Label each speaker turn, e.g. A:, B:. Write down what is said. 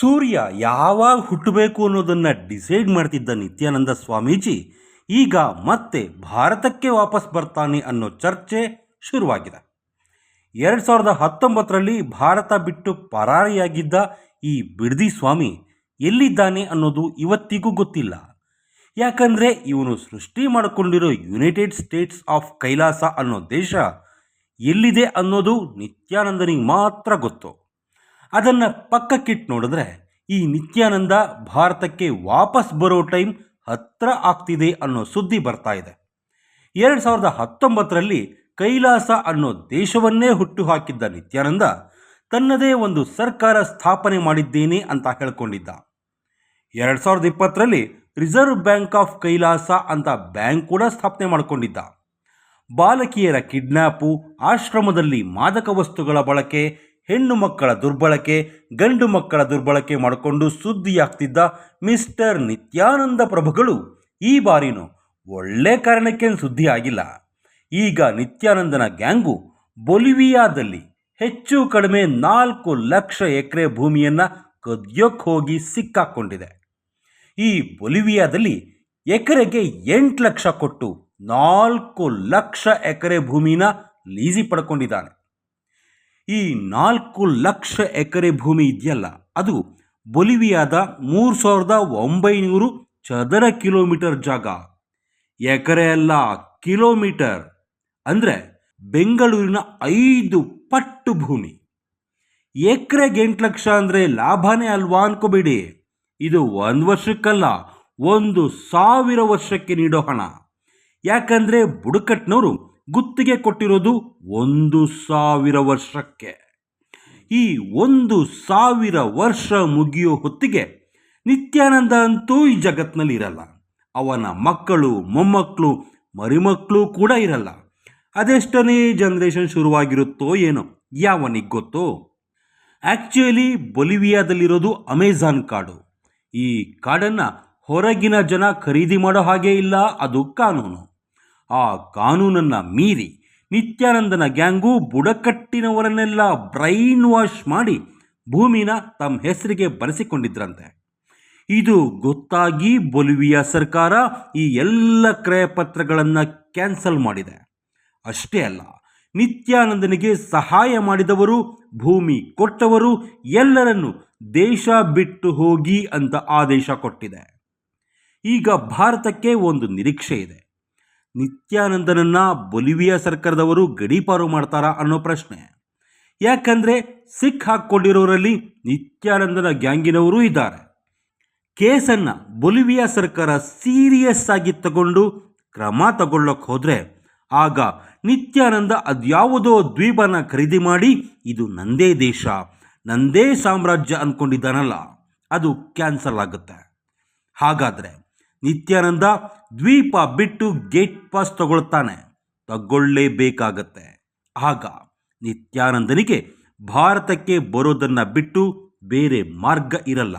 A: ಸೂರ್ಯ ಯಾವಾಗ ಹುಟ್ಟಬೇಕು ಅನ್ನೋದನ್ನು ಡಿಸೈಡ್ ಮಾಡ್ತಿದ್ದ ನಿತ್ಯಾನಂದ ಸ್ವಾಮೀಜಿ ಈಗ ಮತ್ತೆ ಭಾರತಕ್ಕೆ ವಾಪಸ್ ಬರ್ತಾನೆ ಅನ್ನೋ ಚರ್ಚೆ ಶುರುವಾಗಿದೆ. ಎರಡು ಸಾವಿರದ ಹತ್ತೊಂಬತ್ತರಲ್ಲಿ ಭಾರತ ಬಿಟ್ಟು ಪರಾರಿಯಾಗಿದ್ದ ಈ ಬಿಡದಿ ಸ್ವಾಮಿ ಎಲ್ಲಿದ್ದಾನೆ ಅನ್ನೋದು ಇವತ್ತಿಗೂ ಗೊತ್ತಿಲ್ಲ. ಯಾಕಂದರೆ ಇವನು ಸೃಷ್ಟಿ ಮಾಡಿಕೊಂಡಿರೋ ಯುನೈಟೆಡ್ ಸ್ಟೇಟ್ಸ್ ಆಫ್ ಕೈಲಾಸ ಅನ್ನೋ ದೇಶ ಎಲ್ಲಿದೆ ಅನ್ನೋದು ನಿತ್ಯಾನಂದನಿಗೆ ಮಾತ್ರ ಗೊತ್ತು. ಅದನ್ನು ಪಕ್ಕಕ್ಕಿಟ್ಟು ನೋಡಿದ್ರೆ ಈ ನಿತ್ಯಾನಂದ ಭಾರತಕ್ಕೆ ವಾಪಸ್ ಬರೋ ಟೈಮ್ ಹತ್ರ ಆಗ್ತಿದೆ ಅನ್ನೋ ಸುದ್ದಿ ಬರ್ತಾ ಇದೆ. ಎರಡು ಸಾವಿರದ ಹತ್ತೊಂಬತ್ತರಲ್ಲಿ ಕೈಲಾಸ ಅನ್ನೋ ದೇಶವನ್ನೇ ಹುಟ್ಟು ಹಾಕಿದ್ದ ನಿತ್ಯಾನಂದ ತನ್ನದೇ ಒಂದು ಸರ್ಕಾರ ಸ್ಥಾಪನೆ ಮಾಡಿದ್ದೇನೆ ಅಂತ ಹೇಳ್ಕೊಂಡಿದ್ದ. ಎರಡು ಸಾವಿರದ ಇಪ್ಪತ್ತರಲ್ಲಿ ರಿಸರ್ವ್ ಬ್ಯಾಂಕ್ ಆಫ್ ಕೈಲಾಸ ಅಂತ ಬ್ಯಾಂಕ್ ಕೂಡ ಸ್ಥಾಪನೆ ಮಾಡಿಕೊಂಡಿದ್ದ. ಬಾಲಕಿಯರ ಕಿಡ್ನ್ಯಾಪು ಆಶ್ರಮದಲ್ಲಿ ಮಾದಕ ವಸ್ತುಗಳ ಬಳಕೆ ಹೆಣ್ಣು ಮಕ್ಕಳ ದುರ್ಬಳಕೆ, ಗಂಡು ಮಕ್ಕಳ ದುರ್ಬಳಕೆ ಮಾಡಿಕೊಂಡು ಸುದ್ದಿಯಾಗ್ತಿದ್ದ ಮಿಸ್ಟರ್ ನಿತ್ಯಾನಂದ ಪ್ರಭುಗಳು ಈ ಬಾರಿನೂ ಒಳ್ಳೆ ಕಾರಣಕ್ಕೇನು ಸುದ್ದಿ ಆಗಿಲ್ಲ. ಈಗ ನಿತ್ಯಾನಂದನ ಗ್ಯಾಂಗು ಬೊಲಿವಿಯಾದಲ್ಲಿ ಹೆಚ್ಚು ಕಡಿಮೆ ನಾಲ್ಕು ಲಕ್ಷ ಎಕರೆ ಭೂಮಿಯನ್ನು ಕದ್ಯೋಕ್ಕೆ ಹೋಗಿ ಸಿಕ್ಕಾಕ್ಕೊಂಡಿದೆ ಈ ಬೊಲಿವಿಯಾದಲ್ಲಿ ಎಕರೆಗೆ ಎಂಟು ಲಕ್ಷ ಕೊಟ್ಟು ನಾಲ್ಕು ಲಕ್ಷ ಎಕರೆ ಭೂಮಿನ ಲೀಸಿ ಪಡ್ಕೊಂಡಿದ್ದಾನೆ. ಈ ನಾಲ್ಕು ಲಕ್ಷ ಎಕರೆ ಭೂಮಿ ಇದೆಯಲ್ಲ, ಅದು ಬೊಲಿವಿಯಾದ ಮೂರು ಸಾವಿರದ ಒಂಬೈನೂರು ಚದರ ಕಿಲೋಮೀಟರ್ ಜಾಗ. ಎಕರೆ ಅಲ್ಲ, ಕಿಲೋಮೀಟರ್. ಅಂದರೆ ಬೆಂಗಳೂರಿನ ಐದು ಪಟ್ಟು ಭೂಮಿ. ಎಕರೆಗೆ ಎಂಟು ಲಕ್ಷ ಅಂದರೆ ಲಾಭನೇ ಅಲ್ವಾ ಅನ್ಕೋಬೇಡಿ. ಇದು ಒಂದು ವರ್ಷಕ್ಕಲ್ಲ, ಒಂದು ಸಾವಿರ ವರ್ಷಕ್ಕೆ ನೀಡೋ ಹಣ. ಯಾಕಂದರೆ ಬುಡಕಟ್ನವರು ಗುತ್ತಿಗೆ ಕೊಟ್ಟಿರೋದು ಒಂದು ಸಾವಿರ ವರ್ಷಕ್ಕೆ. ಈ ಒಂದು ಸಾವಿರ ವರ್ಷ ಮುಗಿಯೋ ಹೊತ್ತಿಗೆ ನಿತ್ಯಾನಂದ ಅಂತೂ ಈ ಜಗತ್ತಿನಲ್ಲಿ ಇರಲ್ಲ. ಅವನ ಮಕ್ಕಳು, ಮೊಮ್ಮಕ್ಕಳು, ಮರಿಮಕ್ಕಳು ಕೂಡ ಇರಲ್ಲ. ಅದೆಷ್ಟನೇ ಜನ್ರೇಷನ್ ಶುರುವಾಗಿರುತ್ತೋ ಏನೋ, ಯಾವನಿಗೆ ಗೊತ್ತೋ? ಆ್ಯಕ್ಚುಲಿ ಬೊಲಿವಿಯಾದಲ್ಲಿರೋದು ಅಮೆಝಾನ್ ಕಾಡು. ಈ ಕಾಡನ್ನು ಹೊರಗಿನ ಜನ ಖರೀದಿ ಮಾಡೋ ಹಾಗೆ ಇಲ್ಲ, ಅದು ಕಾನೂನು. ಆ ಕಾನೂನನ್ನು ಮೀರಿ ನಿತ್ಯಾನಂದನ ಗ್ಯಾಂಗು ಬುಡಕಟ್ಟಿನವರನ್ನೆಲ್ಲ ಬ್ರೈನ್ ವಾಶ್ ಮಾಡಿ ಭೂಮಿನ ತಮ್ಮ ಹೆಸರಿಗೆ ಬರೆಸಿಕೊಂಡಿದ್ರಂತೆ ಇದು ಗೊತ್ತಾಗಿ ಬೊಲಿವಿಯಾ ಸರ್ಕಾರ ಈ ಎಲ್ಲ ಕ್ರಯಪತ್ರಗಳನ್ನು ಕ್ಯಾನ್ಸಲ್ ಮಾಡಿದೆ. ಅಷ್ಟೇ ಅಲ್ಲ, ನಿತ್ಯಾನಂದನಿಗೆ ಸಹಾಯ ಮಾಡಿದವರು, ಭೂಮಿ ಕೊಟ್ಟವರು ಎಲ್ಲರನ್ನು ದೇಶ ಬಿಟ್ಟು ಹೋಗಿ ಅಂತ ಆದೇಶ ಕೊಟ್ಟಿದೆ. ಈಗ ಭಾರತಕ್ಕೆ ಒಂದು ನಿರೀಕ್ಷೆ ಇದೆ. ನಿತ್ಯಾನಂದನನ್ನ ಬೊಲಿವಿಯಾ ಸರ್ಕಾರದವರು ಗಡೀಪಾರು ಮಾಡ್ತಾರಾ ಅನ್ನೋ ಪ್ರಶ್ನೆ. ಯಾಕಂದರೆ ಸಿಖ್ ಹಾಕ್ಕೊಂಡಿರೋರಲ್ಲಿ ನಿತ್ಯಾನಂದನ ಗ್ಯಾಂಗಿನವರೂ ಇದ್ದಾರೆ. ಕೇಸನ್ನು ಬೊಲಿವಿಯಾ ಸರ್ಕಾರ ಸೀರಿಯಸ್ ಆಗಿ ತಗೊಂಡು ಕ್ರಮ ತಗೊಳ್ಳೋಕೆ ಹೋದರೆ ಆಗ ನಿತ್ಯಾನಂದ ಅದ್ಯಾವುದೋ ದ್ವೀಪನ ಖರೀದಿ ಮಾಡಿ ಇದು ನಂದೇ ದೇಶ, ನಂದೇ ಸಾಮ್ರಾಜ್ಯ ಅಂದ್ಕೊಂಡಿದ್ದಾನಲ್ಲ ಅದು ಕ್ಯಾನ್ಸಲ್ ಆಗುತ್ತೆ. ಹಾಗಾದರೆ ನಿತ್ಯಾನಂದ ದ್ವೀಪ ಬಿಟ್ಟು ಗೇಟ್ ಪಾಸ್ ತಗೊಳ್ತಾನೆ. ತಗೊಳ್ಳೇಬೇಕಾಗತ್ತೆ. ಆಗ ನಿತ್ಯಾನಂದನಿಗೆ ಭಾರತಕ್ಕೆ ಬರೋದನ್ನು ಬಿಟ್ಟು ಬೇರೆ ಮಾರ್ಗ ಇರಲ್ಲ.